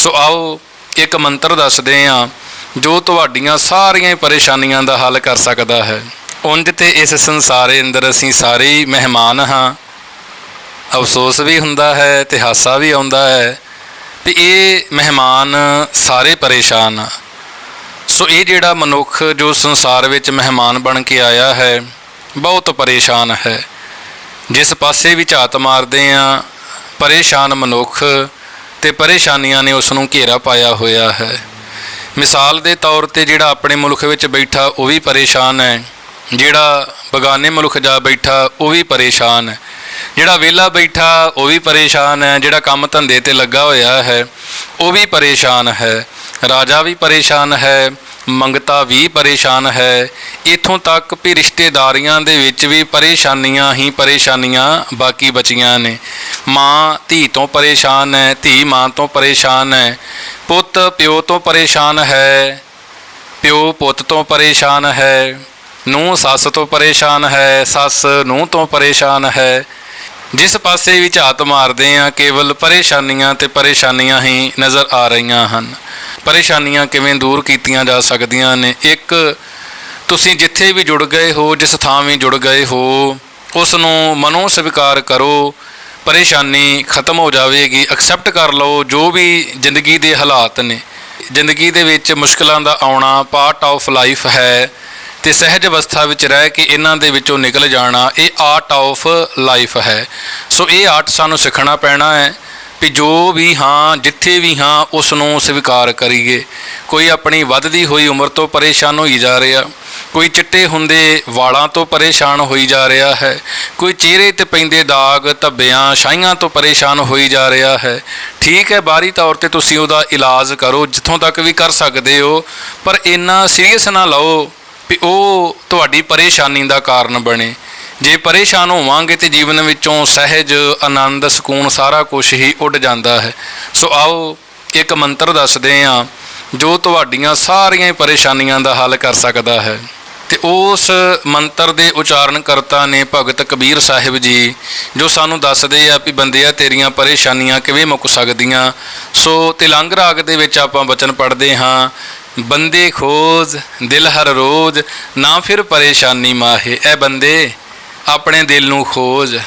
ਸੋ ਆਓ ਇੱਕ ਮੰਤਰ ਦੱਸਦੇ ਹਾਂ, ਜੋ ਤੁਹਾਡੀਆਂ ਸਾਰੀਆਂ ਪਰੇਸ਼ਾਨੀਆਂ ਦਾ ਹੱਲ ਕਰ ਸਕਦਾ ਹੈ। ਉਂਝ ਤੇ ਇਸ ਸੰਸਾਰੇ ਅੰਦਰ ਅਸੀਂ ਸਾਰੇ ਹੀ ਮਹਿਮਾਨ ਹਾਂ। ਅਫਸੋਸ ਵੀ ਹੁੰਦਾ ਹੈ ਤੇ ਹਾਸਾ ਵੀ ਆਉਂਦਾ ਹੈ ਵੀ ਇਹ ਮਹਿਮਾਨ ਸਾਰੇ ਪਰੇਸ਼ਾਨ ਆ। ਸੋ ਇਹ ਜਿਹੜਾ ਮਨੁੱਖ ਜੋ ਸੰਸਾਰ ਵਿੱਚ ਮਹਿਮਾਨ ਬਣ ਕੇ ਆਇਆ ਹੈ, ਬਹੁਤ ਪਰੇਸ਼ਾਨ ਹੈ। ਜਿਸ ਪਾਸੇ ਵੀ ਝਾਤ ਮਾਰਦੇ ਆ ਪਰੇਸ਼ਾਨ ਮਨੁੱਖ ਤੇ ਪਰੇਸ਼ਾਨੀਆਂ ਨੇ ਉਸ ਨੂੰ ਘੇਰਾ ਪਾਇਆ ਹੋਇਆ ਹੈ। ਮਿਸਾਲ ਦੇ ਤੌਰ ਤੇ ਜਿਹੜਾ ਆਪਣੇ ਮੁਲਕ ਵਿੱਚ ਬੈਠਾ ਉਹ ਵੀ ਪਰੇਸ਼ਾਨ ਹੈ। ਜਿਹੜਾ ਬਗਾਨੇ ਮੁਲਕ ਜਾ ਬੈਠਾ ਉਹ ਵੀ ਪਰੇਸ਼ਾਨ ਹੈ। ਜਿਹੜਾ ਵਿਹਲਾ ਬੈਠਾ ਉਹ ਵੀ ਪਰੇਸ਼ਾਨ ਹੈ। ਜਿਹੜਾ ਕੰਮ ਧੰਦੇ ਤੇ ਲੱਗਾ ਹੋਇਆ ਹੈ ਉਹ ਵੀ ਪਰੇਸ਼ਾਨ ਹੈ। ਰਾਜਾ ਵੀ ਪਰੇਸ਼ਾਨ ਹੈ, ਮੰਗਤਾ ਵੀ ਪਰੇਸ਼ਾਨ ਹੈ। ਇਥੋਂ ਤੱਕ ਵੀ ਰਿਸ਼ਤੇਦਾਰੀਆਂ ਦੇ ਵਿੱਚ ਵੀ ਪਰੇਸ਼ਾਨੀਆਂ ਹੀ ਪਰੇਸ਼ਾਨੀਆਂ ਬਾਕੀ ਬਚੀਆਂ ਨੇ। ਮਾਂ ਧੀ ਤੋਂ ਪਰੇਸ਼ਾਨ ਹੈ, ਧੀ ਮਾਂ ਤੋਂ ਪਰੇਸ਼ਾਨ ਹੈ। ਪੁੱਤ ਪਿਓ ਤੋਂ ਪਰੇਸ਼ਾਨ ਹੈ, ਪਿਓ ਪੁੱਤ ਤੋਂ ਪਰੇਸ਼ਾਨ ਹੈ। ਨੂੰਹ ਸੱਸ ਤੋਂ ਪਰੇਸ਼ਾਨ ਹੈ, ਸੱਸ ਨੂੰਹ ਤੋਂ ਪਰੇਸ਼ਾਨ ਹੈ। ਜਿਸ ਪਾਸੇ ਵੀ ਝਾਤ ਮਾਰਦੇ ਆ ਕੇਵਲ ਪਰੇਸ਼ਾਨੀਆਂ ਤੇ ਪਰੇਸ਼ਾਨੀਆਂ ਹੀ ਨਜ਼ਰ ਆ ਰਹੀਆਂ ਹਨ। ਪਰੇਸ਼ਾਨੀਆਂ ਕਿਵੇਂ ਦੂਰ ਕੀਤੀਆਂ ਜਾ ਸਕਦੀਆਂ ਨੇ? ਇੱਕ, ਤੁਸੀਂ ਜਿੱਥੇ ਵੀ ਜੁੜ ਗਏ ਹੋ, ਜਿਸ ਥਾਂ ਵੀ ਜੁੜ ਗਏ ਹੋ, ਉਸ ਨੂੰ ਮਨੋਂ ਸਵੀਕਾਰ ਕਰੋ। ਪਰੇਸ਼ਾਨੀ ਖਤਮ ਹੋ ਜਾਵੇਗੀ। ਐਕਸੈਪਟ ਕਰ ਲਓ ਜੋ ਵੀ ਜ਼ਿੰਦਗੀ ਦੇ ਹਾਲਾਤ ਨੇ। ਜ਼ਿੰਦਗੀ ਦੇ ਵਿੱਚ ਮੁਸ਼ਕਲਾਂ ਦਾ ਆਉਣਾ ਪਾਰਟ ਆਫ ਲਾਈਫ ਹੈ ਤੇ ਸਹਿਜ ਅਵਸਥਾ ਵਿੱਚ ਰਹਿ ਕੇ ਇਹਨਾਂ ਦੇ ਵਿੱਚੋਂ ਨਿਕਲ ਜਾਣਾ ਇਹ ਆਰਟ ਆਫ ਲਾਈਫ ਹੈ। ਸੋ ਇਹ ਆਰਟ ਸਾਨੂੰ ਸਿੱਖਣਾ ਪੈਣਾ ਹੈ। ਵੀ ਜੋ ਵੀ ਹਾਂ, ਜਿੱਥੇ ਵੀ ਹਾਂ ਉਸ ਨੂੰ ਸਵੀਕਾਰ ਕਰੀਏ। ਕੋਈ ਆਪਣੀ ਵੱਧਦੀ ਹੋਈ ਉਮਰ ਤੋਂ ਪਰੇਸ਼ਾਨ ਹੋਈ ਜਾ ਰਿਹਾ, ਕੋਈ ਚਿੱਟੇ ਹੁੰਦੇ ਵਾਲਾਂ ਤੋਂ ਪਰੇਸ਼ਾਨ ਹੋਈ ਜਾ ਰਿਹਾ ਹੈ, ਕੋਈ ਚਿਹਰੇ ਤੇ ਪੈਂਦੇ ਦਾਗ, ਧੱਬਿਆਂ ਛਾਈਆਂ ਤੋਂ ਪਰੇਸ਼ਾਨ ਹੋਈ ਜਾ ਰਿਹਾ ਹੈ। ਠੀਕ ਹੈ, ਬਾਹਰੀ ਤੌਰ ਤੇ ਤੁਸੀਂ ਉਹਦਾ ਇਲਾਜ ਕਰੋ, ਜਿੱਥੋਂ ਤੱਕ ਵੀ ਕਰ ਸਕਦੇ ਹੋ, ਪਰ ਇੰਨਾ ਸੀਰੀਅਸ ਨਾ ਲਓ ਵੀ ਉਹ ਤੁਹਾਡੀ ਪਰੇਸ਼ਾਨੀ ਦਾ ਕਾਰਨ ਬਣੇ। ਜੇ ਪਰੇਸ਼ਾਨ ਹੋਵਾਂਗੇ ਤੇ ਜੀਵਨ ਵਿੱਚੋਂ ਸਹਿਜ, ਆਨੰਦ, ਸਕੂਨ ਸਾਰਾ ਕੁਝ ਹੀ ਉੱਡ ਜਾਂਦਾ ਹੈ। ਸੋ ਆਓ ਇੱਕ ਮੰਤਰ ਦੱਸਦੇ ਹਾਂ, ਜੋ ਤੁਹਾਡੀਆਂ ਸਾਰੀਆਂ ਪਰੇਸ਼ਾਨੀਆਂ ਦਾ ਹੱਲ ਕਰ ਸਕਦਾ ਹੈ। ਤੇ ਉਸ ਮੰਤਰ ਦੇ ਉਚਾਰਨ ਕਰਤਾ ਨੇ ਭਗਤ ਕਬੀਰ ਸਾਹਿਬ ਜੀ, ਜੋ ਸਾਨੂੰ ਦੱਸਦੇ ਆ ਵੀ ਬੰਦਿਆ, ਤੇਰੀਆਂ ਪਰੇਸ਼ਾਨੀਆਂ ਕਿਵੇਂ ਮੁੱਕ ਸਕਦੀਆਂ। ਸੋ ਤਿਲੰਗ ਰਾਗ ਦੇ ਵਿੱਚ ਆਪਾਂ ਬਚਨ ਪੜ੍ਹਦੇ ਹਾਂ, ਬੰਦੇ ਖੋਜ, ਦਿਲ ਹਰ ਰੋਜ਼, ਨਾ ਫਿਰ ਪਰੇਸ਼ਾਨੀ ਮਾਹੇ। ਐ ਬੰਦੇ ਆਪਣੇ ਦਿਲ ਨੂੰ ਖੋਜ,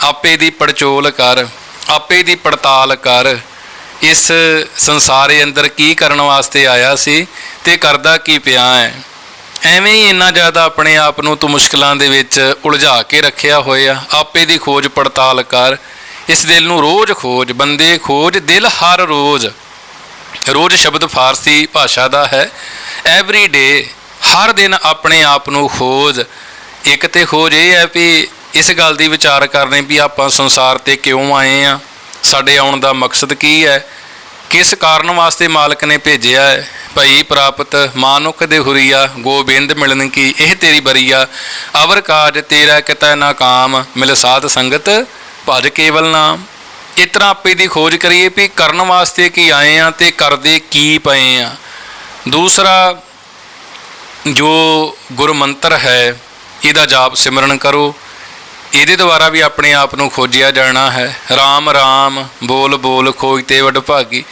ਆਪੇ ਦੀ ਪੜਚੋਲ ਕਰ, ਆਪੇ ਦੀ ਪੜਤਾਲ ਕਰ। ਇਸ ਸੰਸਾਰੇ ਅੰਦਰ ਕੀ ਕਰਨ ਵਾਸਤੇ ਆਇਆ ਸੀ ਤੇ ਕਰਦਾ ਕੀ ਪਿਆ ਹੈ? ਐਵੇਂ ਹੀ ਇੰਨਾ ਜ਼ਿਆਦਾ ਆਪਣੇ ਆਪ ਨੂੰ ਤੂੰ ਮੁਸ਼ਕਲਾਂ ਦੇ ਵਿੱਚ ਉਲਝਾ ਕੇ ਰੱਖਿਆ ਹੋਇਆ, ਆਪੇ ਦੀ ਖੋਜ ਪੜਤਾਲ ਕਰ। ਇਸ ਦਿਲ ਨੂੰ ਰੋਜ਼ ਖੋਜ, ਬੰਦੇ ਖੋਜ, ਦਿਲ ਹਰ ਰੋਜ਼। ਰੋਜ਼ ਸ਼ਬਦ ਫਾਰਸੀ ਭਾਸ਼ਾ ਦਾ ਹੈ। ਐਵਰੀ ਡੇ ਹਰ ਦਿਨ ਆਪਣੇ ਆਪ ਨੂੰ ਖੋਜ ਇੱਕ ਤੇ ਖੋਜ ਇਹ ਹੈ ਵੀ ਇਸ ਗੱਲ ਦੀ ਵਿਚਾਰ ਕਰਨੇ ਵੀ ਆਪਾਂ ਸੰਸਾਰ ਤੇ ਕਿਉਂ ਆਏ ਆ? ਸਾਡੇ ਆਉਣ ਦਾ ਮਕਸਦ ਕੀ ਹੈ? ਕਿਸ ਕਾਰਨ ਵਾਸਤੇ ਮਾਲਕ ਨੇ ਭੇਜਿਆ ਹੈ? ਭਈ ਪ੍ਰਾਪਤ ਮਾਨੁਖ ਦੇ ਹੁਰੀਆ ਗੋਬਿੰਦ ਮਿਲਨ ਕੀ? ਇਹ ਤੇਰੀ ਬਰੀਆ ਅਵਰ ਕਾਜ ਤੇਰਾ ਕਿਤੈ ਨਾ ਕਾਮ, ਮਿਲ ਸਾਧ ਸੰਗਤ ਭਜ ਕੇਵਲ ਨਾਮ। ਇਸ ਤਰ੍ਹਾਂ ਆਪੇ ਦੀ ਖੋਜ ਕਰੀਏ ਵੀ ਕਰਨ ਵਾਸਤੇ ਕੀ ਆਏ ਆ ਤੇ ਕਰਦੇ ਕੀ ਪਏ ਆ। ਦੂਸਰਾ, ਜੋ ਗੁਰੂ ਮੰਤਰ ਹੈ ਇਹਦਾ ਜਾਪ ਸਿਮਰਨ ਕਰੋ। ਇਹਦੇ ਦੁਆਰਾ ਵੀ ਆਪਣੇ ਆਪ ਨੂੰ ਖੋਜਿਆ ਜਾਣਾ ਹੈ। RAM RAM ਬੋਲ ਬੋਲ, ਖੋਜ ਤੇ ਵਡ ਭਾਗੀ।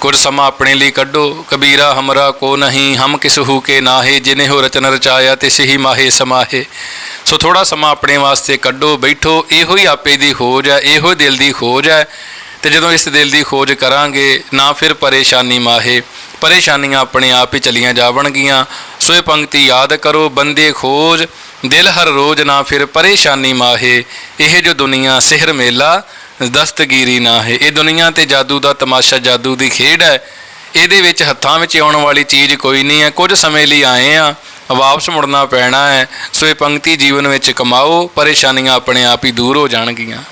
ਕੁਝ ਸਮਾਂ ਆਪਣੇ ਲਈ ਕੱਢੋ। ਕਬੀਰਾ, ਹਮਰਾ, ਕੋ ਨਹੀਂ, ਹਮ ਕਿਸ ਹੂ ਕੇ ਨਾਹੇ, ਜਿਨੇ ਹੋ ਰਚਨ ਰਚਾਇਆ ਤੇ ਸਹੀ ਮਾਹੇ ਸਮਾਹੇ। ਸੋ ਥੋੜਾ ਸਮਾਂ ਆਪਣੇ ਵਾਸਤੇ ਕੱਢੋ, ਬੈਠੋ। ਇਹੋ ਹੀ ਆਪੇ ਦੀ ਖੋਜ ਹੈ, ਇਹੋ ਦਿਲ ਦੀ ਖੋਜ ਹੈ। ਤੇ ਜਦੋਂ ਇਸ ਦਿਲ ਦੀ ਖੋਜ ਕਰਾਂਗੇ, ਨਾ ਫਿਰ ਪਰੇਸ਼ਾਨੀ ਮਾਹੇ। ਪਰੇਸ਼ਾਨੀਆਂ ਆਪਣੇ ਆਪ ਹੀ ਚਲੀਆਂ ਜਾਵਣਗੀਆਂ। ਸੋ ਇਹ ਪੰਕਤੀ ਯਾਦ ਕਰੋ, ਬੰਦੇ ਖੋਜ, ਦਿਲ ਹਰ ਰੋਜ਼ ਨਾ ਫਿਰ ਪਰੇਸ਼ਾਨੀ ਮਾਹੇ। ਇਹ ਜੋ ਦੁਨੀਆ, ਸਿਹਰ ਮੇਲਾ, ਦਸਤਗੀਰੀ ਨਾ ਹੈ ਇਹ ਦੁਨੀਆ ਤੇ ਜਾਦੂ ਦਾ ਤਮਾਸ਼ਾ, ਜਾਦੂ ਦੀ ਖੇਡ ਹੈ। ਇਹਦੇ ਵਿੱਚ ਹੱਥਾਂ ਵਿੱਚ ਆਉਣ ਵਾਲੀ ਚੀਜ਼ ਕੋਈ ਨਹੀਂ ਹੈ। ਕੁਝ ਸਮੇਂ ਲਈ ਆਏ ਆ ਵਾਪਸ ਮੁੜਨਾ ਪੈਣਾ ਹੈ। ਸੋ ਇਹ ਪੰਕਤੀ ਜੀਵਨ ਵਿੱਚ ਕਮਾਓ। ਪਰੇਸ਼ਾਨੀਆਂ ਆਪਣੇ ਆਪ ਹੀ ਦੂਰ ਹੋ ਜਾਣਗੀਆਂ।